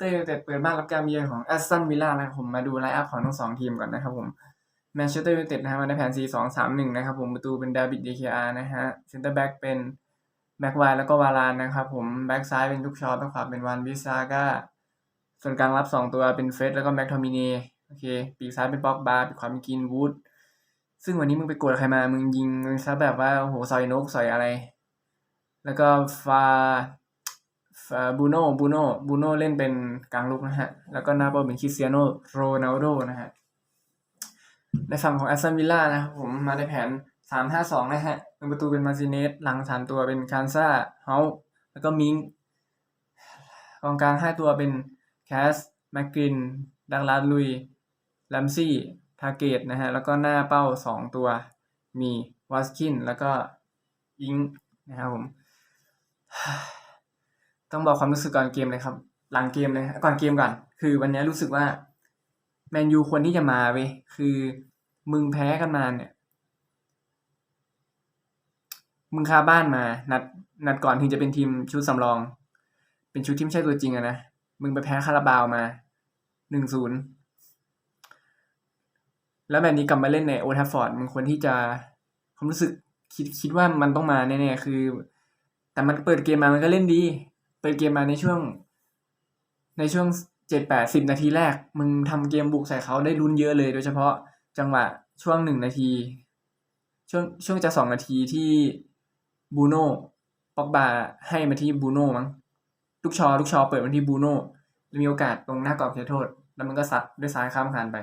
เตอร์ยูไนเต็ดเปิดบ้านรับการเยือนของแอสตันวิลล่านะครับผมมาดูไลน์อัพของทั้งสองทีมก่อนนะครับผมแมนเชสเตอร์ยูไนเต็ดนะฮะมาในแผน 4 2 3 1 นะครับผมประตูเป็นดาวิดดีเคอาร์นะฮะเซนเตอร์แบ็กเป็นแม็กไวแล้วก็วารานนะครับผมแบ็กซ้ายเป็นลูกชอแบ็กขวาเป็นวันวิซาก้าส่วนกลางรับ 2 ตัวเป็นเฟรดแล้วก็แม็กทอมิเนโอเค ปีกซ้ายเป็นป็อกบาร์ปีกขวาเป็นกินวูดซึ่งวันนี้มึงไปกดใครมา มึงยิงมึงซะแบบว่าโอ้โหซอยนกซอยอะไร แล้วก็ฟา บูโน่บูโน่บูโน่เล่นเป็นกลางลุกนะฮะ แล้วก็หน้าเป้าเป็นคริสเตียโนโรนัลโดนะฮะ ในฝั่งของแอสตันวิลล่านะครับผมมาในแผน 3-5-2 นะฮะเป็นประตูเป็นมาซิเนสหลังสามตัวเป็นคานซาเฮาแล้วก็มิงกองกลาง5ตัวเป็นแคสแมกกินดังลาดลุยแลมซี่ทาเกตนะฮะ แล้วก็หน้าเป้า2ตัวมีวัสคิน แล้วก็อิงนะครับผม ต้องบอกความรู้สึกก่อนเกมเลยครับ หลังเกมเลยก่อนเกมก่อน คือวันนี้รู้สึกว่าแมนยูควรที่จะมาเว้ยคือมึงแพ้กันมาเนี่ย มึงคาบ้านมา นัดนัดก่อนถึงจะเป็นทีมชุดสำรอง เป็นชุดที่ไม่ใช่ตัวจริงอะนะ มึงไปแพ้คาราบาวมาหนึ่งศูนย์แล้วแบบนี้กลับมาเล่นในโอทัฟฟอร์ดมึงควรที่จะความรู้สึกคิดคิดว่ามันต้องมาแน่ๆคือ แต่มันเปิดเกมมามันก็เล่นดี เปิดเกมมาในช่วง ในช่วงเจ็ดแปดสิบนาทีแรก มึงทำเกมบุกใส่เขาได้ลุ้นเยอะเลย โดยเฉพาะจังหวะช่วงหนึ่งนาที ช่วงช่วงจะสองนาทีที่บูโน่ป็อกบาให้มาที่บูโน่มั้งลูกชอลูกชอเปิดมาที่บูโน่มีโอกาสตรงหน้ากรอบเขตโทษ แล้วมันก็ซัดด้วยซ้ายข้ามคานไป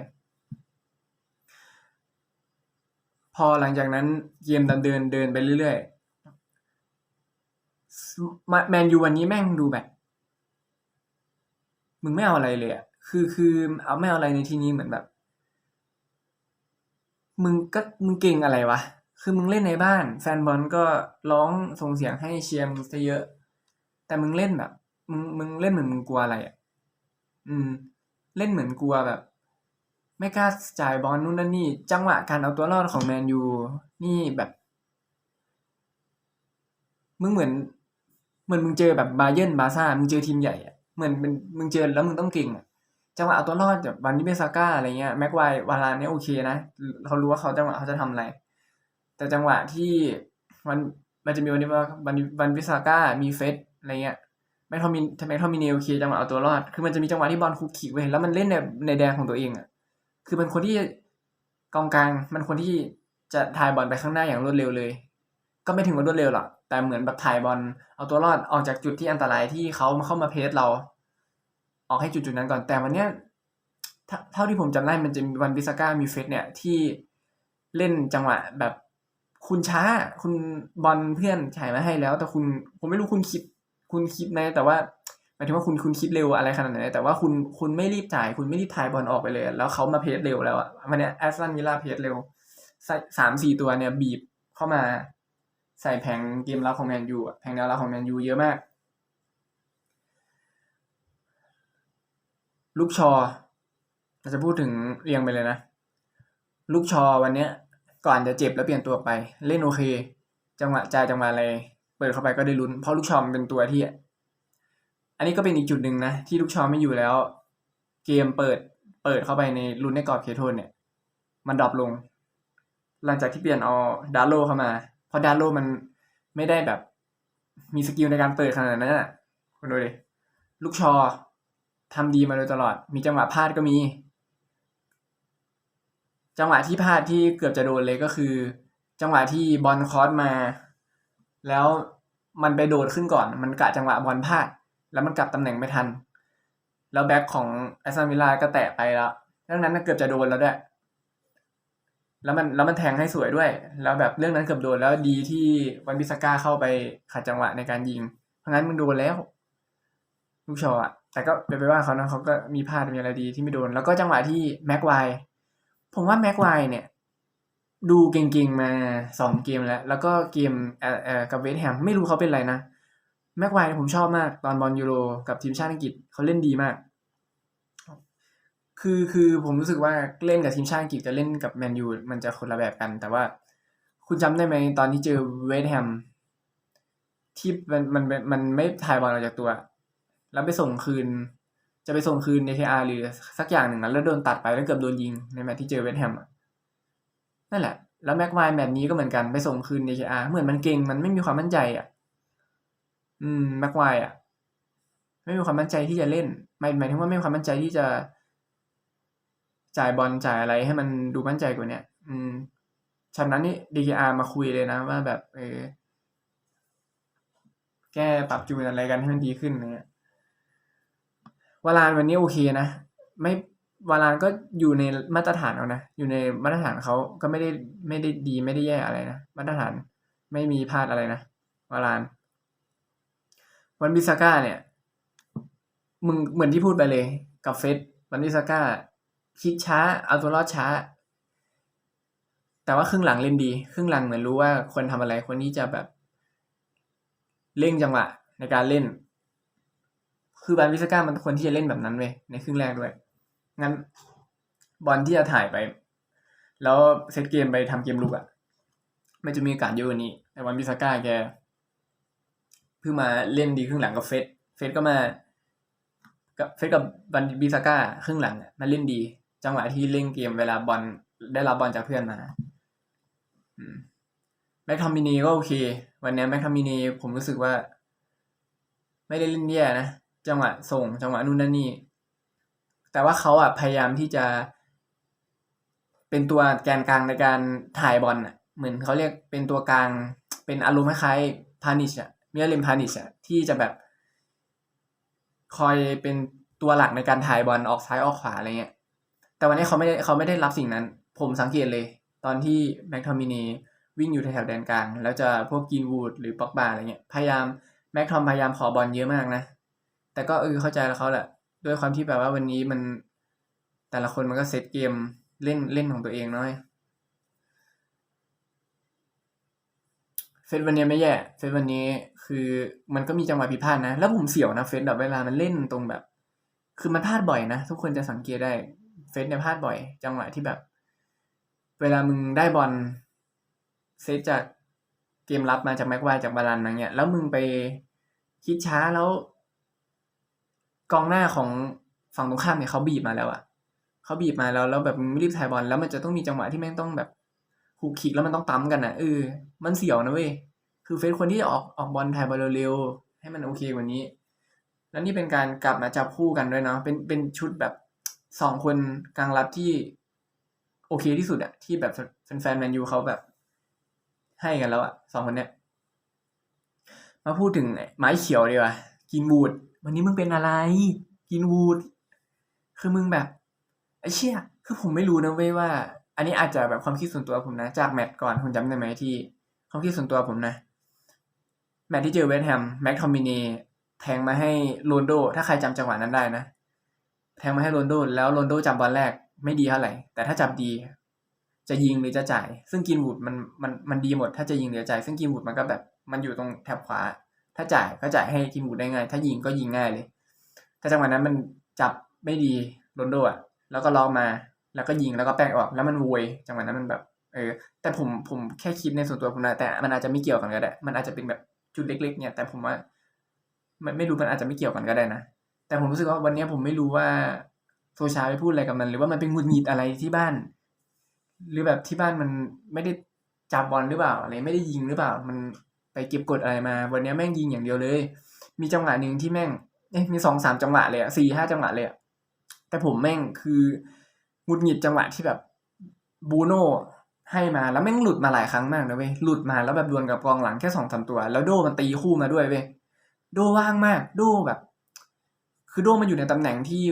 พอหลังจากนั้นเกมดำเดินเดินไปเรื่อยๆ แมนยูวันนี้แม่งดูแบบ มึงไม่เอาอะไรเลยอะคือคือเอาไม่เอาอะไรในที่นี้เหมือนแบบ มึงก็มึงเก่งอะไรวะ คือมึงเล่นในบ้าน แฟนบอลก็ร้องส่งเสียงให้เชียร์มึงซะเยอะ แต่มึงเล่นแบบ มึงมึงเล่นเหมือนมึงกลัวอะไรอะ อืม เล่นเหมือนกลัวแบบ ไม่กล้าจ่ายบอลนู่นนั่นนี่ จังหวะการเอาตัวรอดของแมนยูนี่แบบ มึงเหมือน เหมือนมึงเจอแบบบาเยิร์นบาซ่ามึงเจอทีมใหญ่อะเหมือนเป็นมึงเจอแล้วมึงต้องเก่งอะจังหวะเอาตัวรอดแบบวันนี้เบซาก้าอะไรเงี้ยแม็กไววารานเนี่ยโอเคนะเขารู้ว่าเขาจังหวะเขาจะทำอะไร แต่จังหวะที่มันมันจะมีวันนี้ว่าวันวันวิซาก้ามีเฟสอะไรเงี้ยแม็กทอมินแม็กทอมินเนโอเคจังหวะเอาตัวรอด คือมันจะมีจังหวะที่บอลคุกคิกเว้ยแล้วมันเล่นในในแดนของตัวเองอะคือมันคนที่กองกลางมันคนที่จะถ่ายบอลไปข้างหน้าอย่างรวดเร็วเลย ก็ไม่ถึงว่ารวดเร็วหรอกแต่เหมือนแบบถ่ายบอลเอาตัวรอดออกจากจุดที่อันตรายที่เขาเข้ามาเพสเรา ออกให้จุดจุดนั้นก่อนแต่วันเนี้ยเท่าที่ผมจำได้มันจะมีวันบิสก้ามีเฟสเนี่ยที่เล่นจังหวะแบบคุณช้า คุณบอลเพื่อนถ่ายมาให้แล้ว แต่คุณผมไม่รู้คุณคิด คุณคิดไหมแต่ว่าหมายถึงว่าคุณคุณคิดเร็วอะไรขนาดไหนแต่ว่าคุณคุณไม่รีบจ่าย คุณไม่รีบถ่ายบอลออกไปเลย แล้วเขามาเพสเร็วแล้วอะวันนี้แอสตันวิลล่าเพสเร็วสามสี่ตัวเนี่ยบีบเข้ามา ใส่แผงเกมรับของแมนยูแผงแนวรับของแมนยูเยอะมาก ลูกชอเราจะพูดถึงเรียงไปเลยนะ ลูกชอวันเนี้ยก่อนจะเจ็บแล้วเปลี่ยนตัวไป เล่นโอเค จังหวะจ่ายจังหวะอะไรเปิดเข้าไปก็ได้ลุ้นเพราะลูกชอมเป็นตัวที่ อันนี้ก็เป็นอีกจุดหนึ่งนะ ที่ลูกชอไม่อยู่แล้ว เกมเปิดเปิดเข้าไปในลุ้นในกรอบเคโทนเนี่ย มันดรอปลง หลังจากที่เปลี่ยนเอาดาร์โลเข้ามา เพราะดาร์โลมันไม่ได้แบบ มีสกิลในการเปิดขนาดนั้นอะคุณดูดิลูกชอทำดีมาโดยตลอด มีจังหวะพลาดก็มี จังหวะที่พลาดที่เกือบจะโดนเลยก็คือ จังหวะที่บอลคอสมา แล้วมันไปโดดขึ้นก่อน มันกะจังหวะบอลพลาด แล้วมันกลับตำแหน่งไม่ทัน แล้วแบ็คของแอสตันวิลล่าก็แตะไปแล้วดังนั้นเกือบจะโดนแล้วด้วย แล้วมันแล้วมันแทงให้สวยด้วย แล้วแบบเรื่องนั้นเกือบโดนแล้วดีที่วันบิสก้าเข้าไปขัดจังหวะในการยิง เพราะงั้นมึงโดนแล้ว ลูกชออะแต่ก็ไปไปว่าเขานะเขาก็มีพลาดมีอะไรดีที่ไม่โดน แล้วก็จังหวะที่แม็กไวผมว่าแม็กไวเนี่ย ดูเก่งๆมาสองเกมแล้ว แล้วก็เกมเอ่อเอ่อกับเวสแฮมไม่รู้เขาเป็นไรนะแม็กไวผมชอบมากตอนบอลยูโรกับทีมชาติอังกฤษเขาเล่นดีมาก คือคือผมรู้สึกว่าเล่นกับทีมชาติอังกฤษกับเล่นกับแมนยูมันจะคนละแบบกัน แต่ว่าคุณจำได้ไหมตอนที่เจอเวสต์แฮมที่มันมันมันไม่ถ่ายบอลออกจากตัว แล้วไปส่งคืน จะไปส่งคืน DKR หรือสักอย่างหนึ่งแล้วโดนตัดไปแล้วเกือบโดนยิงในแมตช์ที่เจอเวสต์แฮมนั่นแหละ แล้วแม็กไวแมตช์นี้ก็เหมือนกันไปส่งคืน DKR เหมือนมันเก่งมันไม่มีความมั่นใจอะ อืมแม็กไวอะ ไม่มีความมั่นใจที่จะเล่นหมายหมายถึงว่าไม่มีความมั่นใจที่จะ จ่ายบอลจ่ายอะไรให้มันดูมั่นใจกว่าเนี้ยอืมฉะนั้นนี่ DKR มาคุยเลยนะว่าแบบเออแก้ปรับจูนอะไรกันให้มันดีขึ้นเนี่ยวารานวันนี้โอเคนะ ไม่วารานก็อยู่ในมาตรฐานเอานะ อยู่ในมาตรฐานเขาก็ไม่ได้ไม่ได้ดีไม่ได้แย่อะไรนะ มาตรฐานไม่มีพลาดอะไรนะวารานวันบิซาก้าเนี่ย มึงเหมือนที่พูดไปเลย กับเฟสวันบิซาก้า คิดช้า เอาตัวรอดช้า แต่ว่าครึ่งหลังเล่นดี ครึ่งหลังเหมือนรู้ว่าควรทำอะไรควรที่จะแบบ เร่งจังหวะในการเล่น คือบานวิสก้ามันควรที่จะเล่นแบบนั้นเว้ยในครึ่งแรกด้วย งั้น บอลที่จะถ่ายไป แล้วเซตเกมไปทำเกมลุกอะ่ะ มันจะมีโอกาสเยอะกว่านี้ แต่วันวิสก้าแกเพิ่งมาเล่นดีครึ่งหลังกับเฟสเฟสก็มากับเฟสกับวันบิซาก้าครึ่งหลังอะมาเล่นดี จังหวะที่เล่นเกมเวลาบอลได้รับบอลจากเพื่อนมาแม็กทอมินีก็โอเค วันนี้แม็กทอมินีผมรู้สึกว่า ไม่ได้เล่นแย่นะจังหวะส่งจังหวะนู่นนั่นนี่ แต่ว่าเขาอะพยายามที่จะ เป็นตัวแกนกลางในการถ่ายบอลอะ เหมือนเขาเรียกเป็นตัวกลาง เป็นอารมณ์คล้ายพานิชอะมิเลมพานิชอะที่จะแบบ คอยเป็นตัวหลักในการถ่ายบอลออกซ้ายออกขวาอะไรเงี้ย แต่วันนี้เขาไม่ได้เขาไม่ได้รับสิ่งนั้น ผมสังเกตเลย ตอนที่แม็กทอมมินีวิ่งอยู่แถวแดนกลาง แล้วจะพวกกินวูดหรือป็อกบาอะไรเงี้ยพยายามแม็กทอมพยายามขอบอลเยอะมากนะ แต่ก็เออเข้าใจแล้วเขาแหละด้วยความที่แบบว่าวันนี้มันแต่ละคนมันก็เซตเกมเล่นเล่นของตัวเองน้อยเฟสวันนี้ไม่แย่เฟสวันนี้คือมันก็มีจังหวะผิดพลาดนะ แล้วผมเสียวนะเฟสแบบเวลามันเล่นตรงแบบ คือมันพลาดบ่อยนะ ทุกคนจะสังเกตได้ เฟสเนี่ยพลาดบ่อย จังหวะที่แบบ เวลามึงได้บอลเซตจากเกมรับมาจากแม็กไวจากบาลันอะไรเงี้ยแล้วมึงไปคิดช้าแล้ว กองหน้าของฝั่งตรงข้ามเนี่ยเขาบีบมาแล้วอะเขาบีบมาแล้วแล้วแบบมึงไม่รีบถ่ายบอลแล้วมันจะต้องมีจังหวะที่แม่งต้องแบบคูกคิกแล้วมันต้องตั้มกันนะเออมันเสียวนะเว้ยคือเฟซคนที่ออกออกบอลถ่ายบอลเร็วๆให้มันโอเคกว่านี้ แล้วนี่เป็นการกลับมาจับคู่กันด้วยเนาะเป็นเป็นชุดแบบ สองคนกลางรับที่โอเคที่สุดอะที่แบบแฟนๆแมนยูเขาแบบ ให้กันแล้วอะสองคนเนี้ย มาพูดถึงไม้เขียวดีกว่ากินวูด วันนี้มึงเป็นอะไร กินวูด คือมึงแบบไอ้เชี่ยคือผมไม่รู้นะเว้ยว่า อันนี้อาจจะแบบความคิดส่วนตัวผมนะ จากแมตช์ก่อนคุณจำได้ไหมที่ ความคิดส่วนตัวผมนะ แมตช์ที่เจอเวสแฮมแม็กทอมมินีแทงมาให้โรนโด ถ้าใครจำจังหวะนั้นได้นะ แทงมาให้โรนโดแล้วโรนโดจับบอลแรกไม่ดีเท่าไหร่ แต่ถ้าจับดี จะยิงหรือจะจ่าย ซึ่งกินวูดมันมันมันดีหมด ถ้าจะยิงหรือจ่าย ซึ่งกินวูดมันก็แบบมันอยู่ตรงแถบขวา ถ้าจ่ายก็จ่ายให้กินวูดได้ง่าย ถ้ายิงก็ยิงง่ายเลย ถ้าจังหวะนั้นมันจับไม่ดีโรนโดอะแล้วก็ลอกมา แล้วก็ยิงแล้วก็แป้งออกแล้วมันวยจังหวะนั้นมันแบบเออแต่ผมผมแค่คิดในส่วนตัวผมนะแต่มันอาจจะไม่เกี่ยวกันก็ได้ มันอาจจะเป็นแบบจุดเล็ก ๆ เนี่ย แต่ผมว่า มันไม่รู้มันอาจจะไม่เกี่ยวกันก็ได้นะ แต่ผมรู้สึกว่าวันนี้ผมไม่รู้ว่าโซชาไปพูดอะไรกับมัน หรือว่ามันเป็นหงุดหงิดอะไรที่บ้าน หรือแบบที่บ้านมันไม่ได้จับบอลหรือเปล่าอะไรไม่ได้ยิงหรือเปล่า มันไปเก็บกดอะไรมา วันนี้แม่งยิงอย่างเดียวเลย มีจังหวะหนึ่งที่แม่งเอ๊ะมีสองสามจังหวะเลยอะสี่ห้าจังหวะเลยอะแต่ผมแม่งคือหงุดหงิดจังหวะที่แบบบูโน่ให้มาแล้วแม่งหลุดมาหลายครั้งมากนะเว้ยหลุดมาแล้วแบบดวลกับกองหลังแค่สองสามตัว แล้วโดมันตีคู่มาด้วยเว้ยโดว่างมาก โดแบบ คือโดมันอยู่ในตำแหน่งที่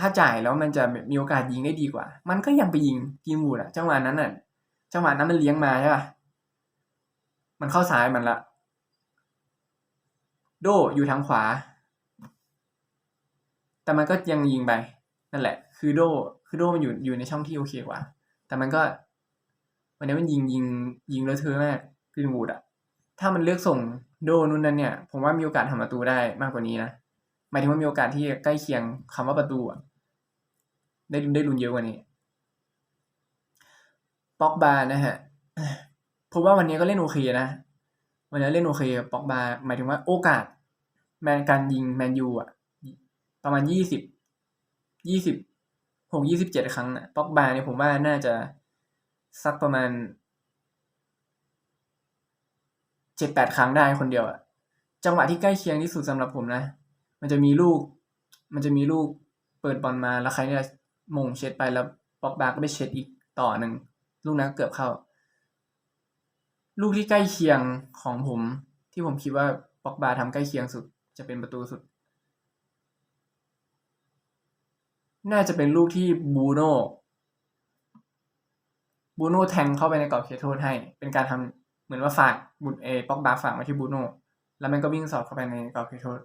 ถ้าจ่ายแล้วมันจะมีโอกาสยิงได้ดีกว่า มันก็ยังไปยิงกินวูดอะจังหวะนั้นอะจังหวะนั้นมันเลี้ยงมาใช่ป่ะมันเข้าซ้ายมันละโดอยู่ทางขวา แต่มันก็ยังยิงไปนั่นแหละ คือโด คือโดมันอยู่อยู่ในช่องที่โอเคกว่า แต่มันก็ วันนี้มันยิงยิงยิงเลอะเทอะมากกรีนวูดอะถ้ามันเลือกส่งโดนู่นนั่นเนี่ย ผมว่ามีโอกาสทำประตูได้มากกว่านี้นะ มายถึงว่ามีโอกาสที่ใกล้เคียงคำว่าประตูได้ได้ลุ้นเยอะกว่านี้ป็อกบานะฮะผมว่าวันนี้ก็เล่นโอเคนะ วันนี้เล่นโอเคป็อกบาหมายถึงว่าโอกาส แมนการยิงแมนยูอะ ประมาณยี่สิบยี่สิบหกยี่สิบเจ็ดครั้งอะป็อกบาเนี่ยผมว่าน่าจะสักประมาณเจ็ดแปดครั้งได้คนเดียวอะจังหวะที่ใกล้เคียงที่สุดสำหรับผมนะ มันจะมีลูก มันจะมีลูกเปิดบอลมาแล้วใครเนี่ยมงเช็ดไปแล้วปอกบาก็ไปเช็ดอีกต่อหนึ่งลูกนั้นก็เกือบเข้า ลูกที่ใกล้เคียงของผม ที่ผมคิดว่าปอกบาทำใกล้เคียงสุด จะเป็นประตูสุด น่าจะเป็นลูกที่บูโน่บูโน่แทงเข้าไปในกรอบเขตโทษให้ เป็นการทำเหมือนว่าฝากบุญเอป็อกบาฝากมาที่บูโน่แล้วมันก็วิ่งสอดเข้าไปในกรอบเขตโทษ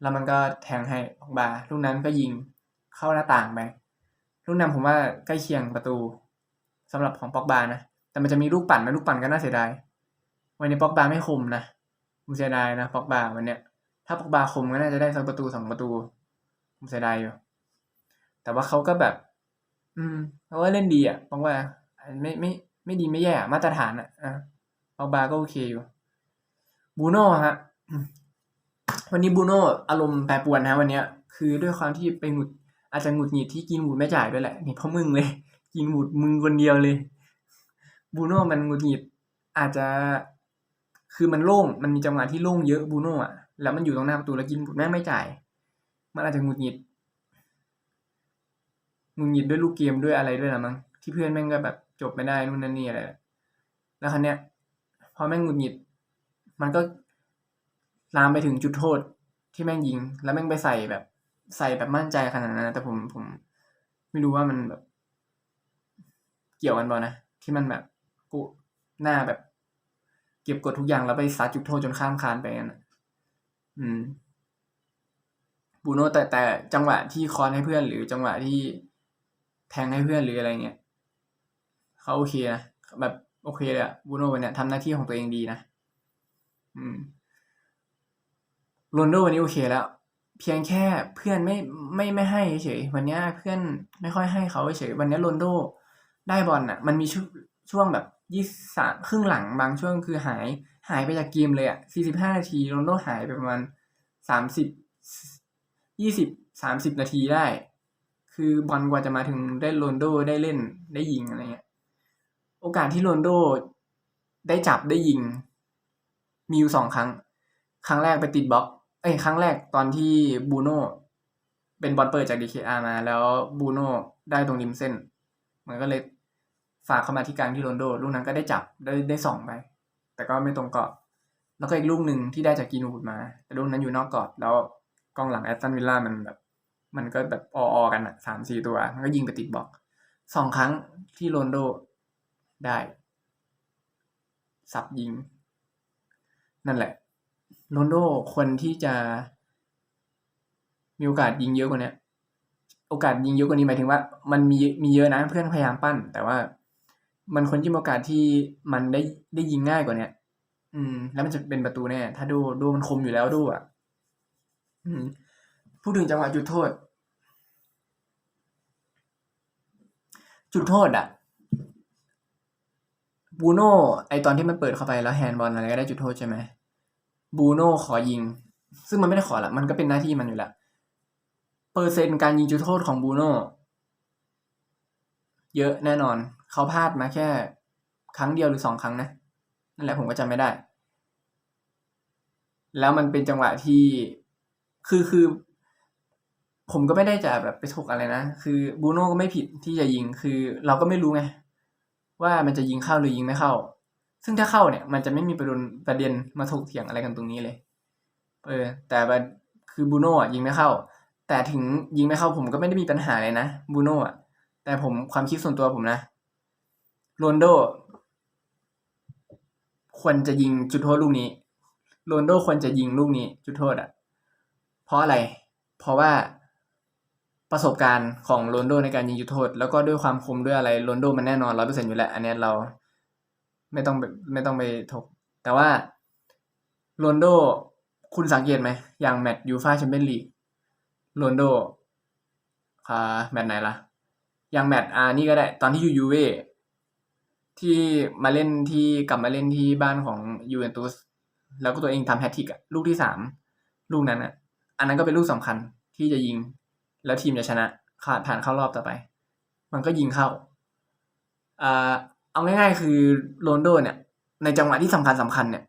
แล้วมันก็แทงให้ปอกบาลูกนั้นก็ยิงเข้าหน้าต่างไปลูกนั้นผมว่าใกล้เคียงประตูสำหรับของปอกบานะแต่มันจะมีลูกปั่นนะลูกปั่นก็น่าเสียดายวันนี้ปอกบาไม่คมนะผมเสียดายนะปอกบาวันเนี้ยถ้าปอกบาคมก็น่าจะได้สักประตูสองประตู ผมเสียดายอยู่แต่ว่าเขาก็แบบ อืมเขาก็เล่นดีอะเพราะว่าไม่ไม่ไม่ดีไม่แย่มาตรฐานอะอะปอกบาก็โอเคอยู่บูโน่ฮะ วันนี้บูโน่อารมณ์แปรปรวนนะวันเนี้ยคือด้วยความที่ไปหงุดอาจจะหงุดหงิดที่กินหมูไม่จ่ายด้วยแหละนี่เพราะมึงเลย กินหมูมึงคนเดียวเลยบูโน่มันหงุดหงิดอาจจะ คือมันโล่งมันมีจังหวะที่โล่งเยอะบูโน่อะแล้วมันอยู่ตรงหน้าประตูแล้วกินหมูแม่งไม่จ่าย มันอาจจะหงุดหงิดหงุดหงิดด้วยลูกเกมด้วยอะไรด้วยละมั้งที่เพื่อนแม่งก็แบบจบไม่ได้นู่นนั่นนี่อะไรแล้วคันเนี้ยพอแม่งหงุดหงิด มันก็ ลามไปถึงจุดโทษที่แม่งยิง แล้วแม่งไปใส่แบบใส่แบบมั่นใจขนาดนั้นแต่ผมผม ไม่รู้ว่ามันแบบ เกี่ยวกันบ่นะที่มันแบบกูหน้าแบบ เก็บกดทุกอย่างแล้วไปซัดจุดโทษจนข้ามคานไปกันอืมบูโน่แต่แต่จังหวะที่คอนให้เพื่อน หรือจังหวะที่แทงให้เพื่อนหรืออะไรเงี้ยเขาโอเคนะแบบโอเคเลยอะบูโน่วันเนี้ยทำหน้าที่ของตัวเองดีนะ อืม โรนโดวันนี้โอเคแล้ว เพียงแค่เพื่อนไม่ไม่ไม่ให้เฉยวันนี้เพื่อนไม่ค่อยให้เขาเฉยวันนี้โรนโดได้บอลอะ มันมีช่วงช่วงแบบยี่สามครึ่งหลังบางช่วงคือหายหายไปจากเกมเลยอะสี่สิบห้านาทีโรนโดหายไปประมาณสามสิบยี่สิบสามสิบนาทีได้ คือบอลกว่าจะมาถึงได้โรนโดได้เล่นได้ยิงอะไรเงี้ยโอกาสที่โรนโดได้จับได้ยิง มีอยู่สองครั้ง ครั้งแรกไปติดบล็อก เอ้ยครั้งแรกตอนที่บูโน่เป็นบอลเปิดจาก DKR มา แล้วบูโน่ได้ตรงริมเส้น มันก็เลยฝากเข้ามาที่กลางที่โรนโดลูกนั้นก็ได้จับได้ได้ส่องไป แต่ก็ไม่ตรงกรอบแล้วก็อีกลูกหนึ่งที่ได้จากกีนูดมา แต่ลูกนั้นอยู่นอกกรอบแล้วกองหลังแอตตันวิลล่ามันแบบ มันก็แบบออๆกันอะสามสี่ตัว มันก็ยิงไปติดบล็อกสองครั้งที่โรนโดได้ สับยิง นั่นแหละ โรนโดควรที่จะ มีโอกาสยิงเยอะกว่านี้โอกาสยิงเยอะกว่านี้หมายถึงว่า มันมีมีเยอะนะเพื่อนพยายามปั้น แต่ว่า มันควรที่มีโอกาสที่มันได้ได้ยิงง่ายกว่าเนี้ยอืม แล้วมันจะเป็นประตูแน่ ถ้าดูดูมันคมอยู่แล้วดูอะอืมพูดถึงจังหวะจุดโทษ จุดโทษอะบูโน่ไอตอนที่มันเปิดเข้าไปแล้วแฮนด์บอลอะไรก็ได้จุดโทษใช่ไหม บูโน่ขอยิง ซึ่งมันไม่ได้ขอละมันก็เป็นหน้าที่มันอยู่แล้วเปอร์เซ็นต์การยิงจุดโทษของบูโน่เยอะแน่นอน เขาพลาดมาแค่ ครั้งเดียวหรือสองครั้งนะ นั่นแหละผมก็จำไม่ได้ แล้วมันเป็นจังหวะที่คือคือ ผมก็ไม่ได้จะแบบไปถกอะไรนะ คือบูโน่ก็ไม่ผิดที่จะยิงคือเราก็ไม่รู้ไงว่ามันจะยิงเข้าหรือยิงไม่เข้า ซึ่งถ้าเข้าเนี่ย มันจะไม่มีประเด็นประเด็นมาถกเถียงอะไรกันตรงนี้เลย เออ แต่คือบูโน่ยิงไม่เข้า แต่ถึงยิงไม่เข้าผมก็ไม่ได้มีปัญหาเลยนะบูโน่แต่ผมความคิดส่วนตัวผมนะโรนโดควรจะยิงจุดโทษลูกนี้โรนโดควรจะยิงลูกนี้ จุดโทษอะเพราะอะไร เพราะว่าประสบการณ์ของโรนโดในการยิงจุดโทษ แล้วก็ด้วยความคมด้วยอะไรโรนโดมันแน่นอนร้อยเปอร์เซ็นต์อยู่แล้ว อันนี้เรา ไม่ต้องไม่ต้องไปถก แต่ว่าโรนโดคุณสังเกตไหม อย่างแมตช์ยูฟาแชมเปี้ยนลีกโรนโดอ่าแมตช์ไหนล่ะ อย่างแมตช์อ่านี่ก็ได้ ตอนที่อยู่ยูเวที่มาเล่นที่กลับมาเล่นที่บ้านของยูเวนตุสแล้วก็ตัวเองทำแฮตติกอะลูกที่สามลูกนั้นอะอันนั้นก็เป็นลูกสำคัญที่จะยิง แล้วทีมจะชนะขาดผ่านเข้ารอบต่อไป มันก็ยิงเข้าอ่า เอาง่ายๆ คือโรนโดเนี่ย ในจังหวะที่สำคัญสำคัญเนี่ย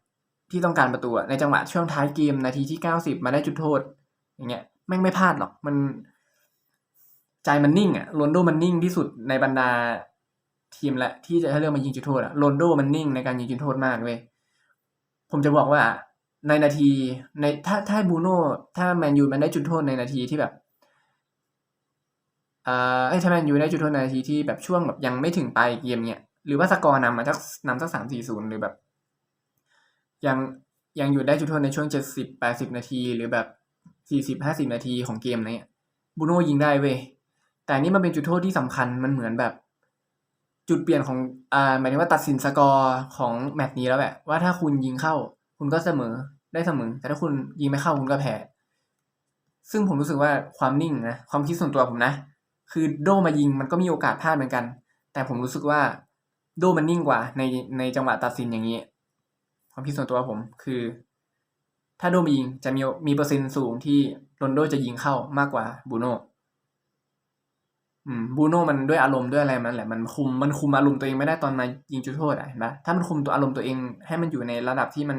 ที่ต้องการประตูในจังหวะช่วงท้ายเกมนาทีที่เก้าสิบมาได้จุดโทษ อย่างเงี้ยแม่งไม่พลาดหรอกมัน ใจมันนิ่งอะโรนโดมันนิ่งที่สุดในบรรดาทีมและที่จะให้เลือกมายิงจุดโทษอะโรนโดมันนิ่งในการยิงจุดโทษมากเว้ยผมจะบอกว่าในนาทีในถ้าถ้าบูโน่ถ้าแมนยูมันได้จุดโทษในนาทีที่แบบเอ่อถ้าแมนยูได้จุดโทษในนาทีที่แบบช่วงแบบยังไม่ถึงปลายเกมเนี่ย หรือว่าสกอร์นำมาสักนำสักสามสี่ศูนย์หรือแบบ ยังยังอยู่ได้จุดโทษในช่วงเจ็ดสิบแปดสิบนาที หรือแบบสี่สิบห้าสิบนาทีของเกมเนี่ยบูโน่ยิงได้เว้ยแต่นี่มันเป็นจุดโทษที่สำคัญมันเหมือนแบบ จุดเปลี่ยนของอ่าหมายถึงว่าตัดสินสกอร์ของแมตช์นี้แล้วแหละว่าถ้าคุณยิงเข้า คุณก็เสมอได้เสมอ แต่ถ้าคุณยิงไม่เข้าคุณก็แพ้ซึ่งผมรู้สึกว่าความนิ่งนะความคิดส่วนตัวผมนะ คือโดมายิงมันก็มีโอกาสพลาดเหมือนกัน แต่ผมรู้สึกว่า ดูมันนิ่งกว่าในในจังหวะตัดสินอย่างนี้ ความคิดส่วนตัวผมคือ ถ้าโดมายิงจะมีมีเปอร์เซ็นต์สูงที่โรนโดจะยิงเข้ามากกว่าบูโน่บูโน่มันด้วยอารมณ์ด้วยอะไรมันแหละมันคุมมันคุมอารมณ์ตัวเองไม่ได้ตอนมายิงจุดโทษอะเห็นปะถ้ามันคุมตัวอารมณ์ตัวเองให้มันอยู่ในระดับที่มัน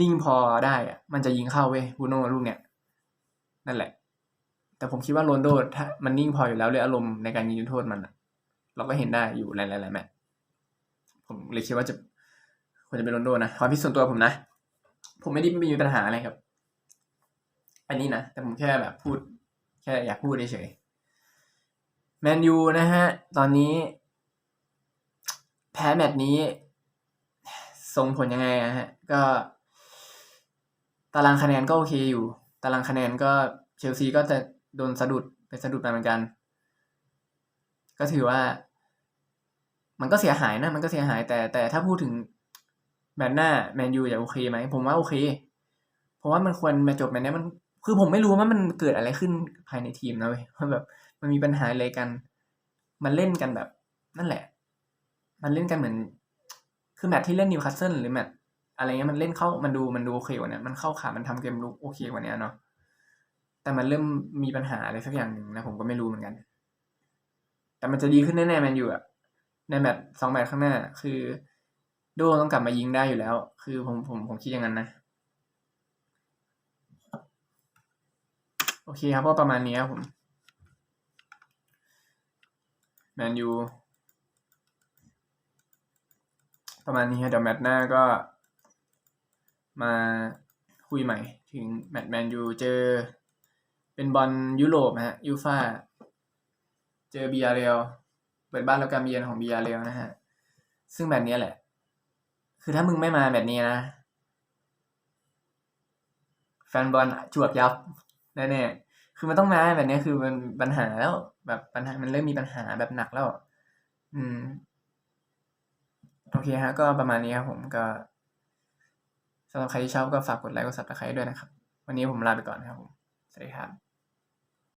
นิ่งพอได้อะมันจะยิงเข้าเว้ยบูโน่ลูกเนี้ยนั่นแหละ แต่ผมคิดว่าโรนโดถ้ามันนิ่งพออยู่แล้วเลยอารมณ์ในการยิงจุดโทษมันอะ เราก็เห็นได้อยู่หลายๆแมตช์ผมเลยคิดว่าจะควรจะเป็นโรนโดนะความคิดส่วนตัวผมนะ ผมไม่ได้มีปัญหาอะไรครับ อันนี้นะแต่ผมแค่แบบพูด แค่อยากพูดเฉยแมนยูนะฮะ ตอนนี้ แพ้แมตช์นี้ส่งผลยังไงอะฮะ ก็ ตารางคะแนนก็โอเคอยู่ ตารางคะแนนก็เชลซีก็จะโดนสะดุดไปสะดุดมาเหมือนกัน ก็ถือว่า มันก็เสียหายนะ มันก็เสียหายแต่แต่ถ้าพูดถึงแมตช์หน้าแมนยูจะโอเคไหมผมว่าโอเคผมว่ามันควรมาจบแมตช์นี้มัน คือผมไม่รู้ว่ามันเกิดอะไรขึ้นภายในทีมนะเว้ยว่าแบบ มันมีปัญหาอะไรกัน มันเล่นกันแบบ นั่นแหละ มันเล่นกันเหมือน คือแมตที่เล่นนิวคาสเซิลหรือแมตอะไรเงี้ยมันเล่นเข้ามันดูมันดูโอเคกว่านี้มันเข้าขามันทำเกมลุกโอเคกว่านี้เนาะแต่มันเริ่มมีปัญหาอะไรสักอย่างหนึ่งนะผมก็ไม่รู้เหมือนกัน แต่มันจะดีขึ้นแน่ๆแมนยูอะในแมตช์สองแมตช์ข้างหน้า คือโดต้องกลับมายิงได้อยู่แล้ว คือผมผมผมคิดอย่างนั้นนะ โอเคครับก็ประมาณนี้ครับผมแมนยูประมาณนี้เดี๋ยวแมตช์หน้าก็มาคุยใหม่ถึงแมตช์แมนยูเจอเป็นบอลยุโรปนะฮะยูฟา เจอบีอาเรลเปิดบ้านแล้วการเยือนของบีอาเรลนะฮะ ซึ่งแมตช์นี้แหละ คือถ้ามึงไม่มาแมตช์นี้นะ แฟนบอลจวกยับแน่ๆคือมันต้องมาแบบนี้คือมันปัญหาแล้ว แบบปัญหามันเริ่มมีปัญหาแบบหนักแล้ว อืม โอเคฮะ ก็ประมาณนี้ครับผมก็สำหรับใครที่ชอบก็ฝากกดไลค์กดซับสไครต์ด้วยนะครับ วันนี้ผมลาไปก่อนนะครับผม สวัสดีครับ